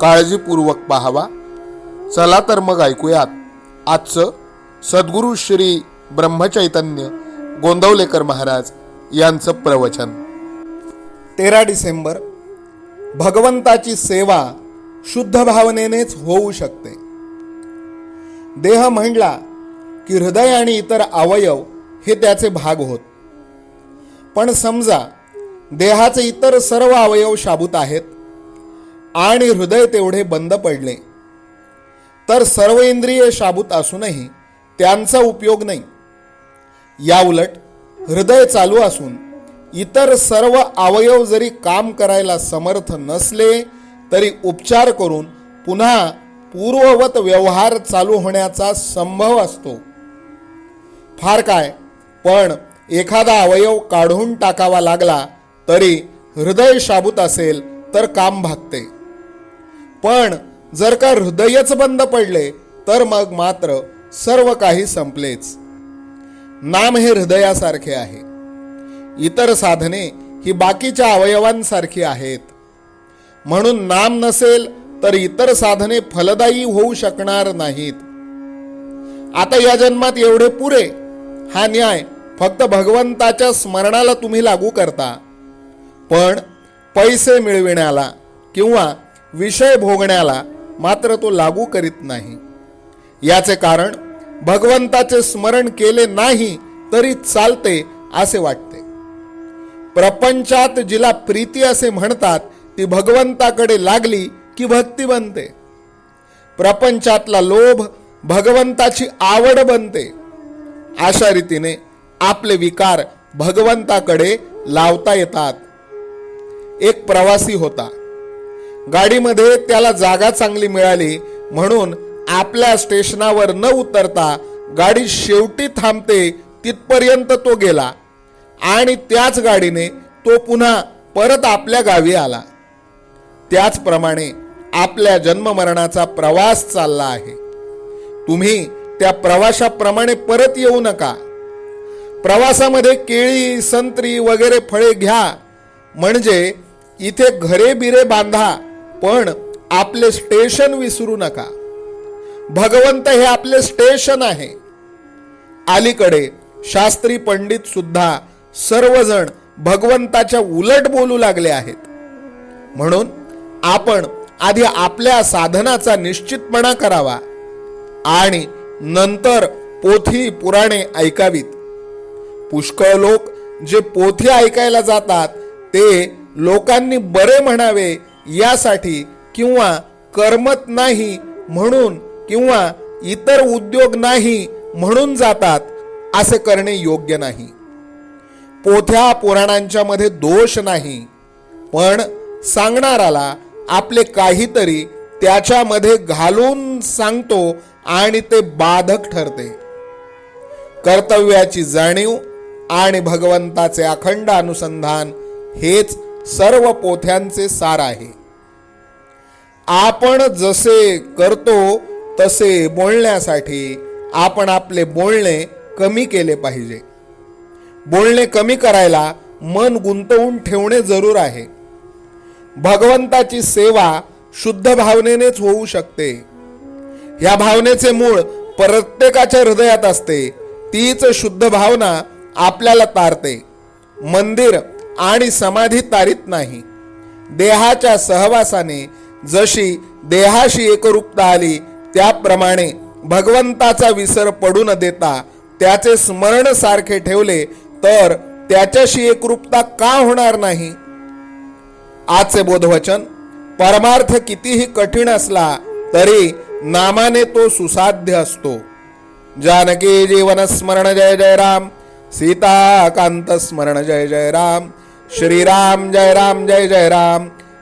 काळजीपूर्वक पाहावा. चला तर मग ऐकूयात. आजचं सद्गुरू श्री ब्रह्मचैतन्य गोंदवलेकर महाराज यांचं प्रवचन. तेरा डिसेंबर भगवंताची सेवा शुद्ध भावनेनेच होऊ शकते. देह म्हणला की हृदय आणि इतर अवयव हे त्याचे भाग होत. पण समजा देहाचे इतर सर्व अवयव शाबूत आहेत आणि हृदय तेवढे बंद पडले. तर सर्व इंद्रिय शाबूत असूनही त्यांचा उपयोग नाही. या उलट हृदय चालू असून इतर सर्व अवयव जरी काम करायला समर्थ नसले तरी उपचार करून पुन्हा पूर्ववत व्यवहार चालू होण्याचा संभव असतो. फार काय पण एखादा अवयव काढून टाकावा लागला तरी हृदय शाबूत असेल तर काम भागते. पण जर का हृदयच बंद पडले तर मग मात्र सर्व काही संपलेच. नाम हे हृदयासारखे आहे. इतर साधने ही बाकीच्या अवयवांसारखी आहेत. म्हणून नाम नसेल तर इतर साधने फलदायी होऊ शकणार नाहीत. आता या जन्मात एवढे पुरे हा न्याय फक्त भगवंताच्या स्मरणाला तुम्ही लागू करता. पण पैसे मिळविण्याला किंवा विषय भोगण्याला मात्र तो लागू करीत नाही. याचे कारण भगवंताचे स्मरण केले नाही तरी चालते असे वाटते. प्रपंचात जिला प्रीती असे म्हणतात ती भगवंताकडे लागली की भक्ती बनते. प्रपंचातला लोभ भगवंताची आवड बनते. अशा रीतीने आपले विकार भगवंताकडे लावता येतात. एक प्रवासी होता. गाडीमध्ये त्याला जागा चांगली मिळाली म्हणून आपल्या स्टेशनावर न उतरता गाडी शेवटी थांबते तिथपर्यंत तो गेला. आणि त्याच गाडीने तो पुन्हा परत आपल्या गावी आला. त्याचप्रमाणे आपल्या जन्ममरणाचा प्रवास चालला आहे. तुम्ही त्या प्रवाशाप्रमाणे परत येऊ नका. प्रवासामध्ये केळी संत्री वगैरे फळे घ्या. म्हणजे इथे घरे बिरे बांधा. पण आपले स्टेशन विसरू नका. भगवंत हे आपले स्टेशन आहे. अलीकडे शास्त्री पंडित सुद्धा सर्वजण भगवंताच्या उलट बोलू लागले आहेत. म्हणून आपण आधी आपल्या साधनाचा निश्चितपणा करावा आणि नंतर पोथी पुराणे ऐकावीत. पुष्कळ लोक जे पोथी ऐकायला जातात ते लोकांनी बरे म्हणावे यासाठी किंवा करमत नाही म्हणून किंवा इतर उद्योग नाही म्हणून जातात असे करणे योग्य नाही. पोथ्या पुराणांच्या मध्ये दोष नाही पण सांगणाराला आपले काहीतरी त्याच्यामध्ये घालून सांगतो आणि ते बाधक ठरते. कर्तव्याची जाणीव आणि भगवंताचे अखंड अनुसंधान हेच सर्व पोथ्यांचे सार आहे. आपण जसे करतो तसे बोलण्यासाठी आपण आपले बोलणे कमी केले पाहिजे. बोलणे कमी करायला मन गुंतवून ठेवणे जरूर आहे. भगवंताची सेवा शुद्ध भावनेनेच होऊ शकते. या भावनेचे मूळ प्रत्येकाच्या हृदयात असते. तीच शुद्ध भावना आपल्याला तारते. मंदिर आणि समाधी तारीत नाही. देहाच्या सहवासाने जशी देहाशी एकरूपता आली त्याप्रमाणे भगवंताचा विसर पडू न देता त्याचे स्मरण सारखे ठेवले तर त्याच्याशी एकरूपता का होणार नाही? आजचे बोधवचन परमार्थ कितीही कठीण असला तरी नामाने तो सुसाध्य असतो. जानकी जीवन स्मरण जय जय राम सीताकांत स्मरण जय जय राम श्रीराम जय राम जय जय राम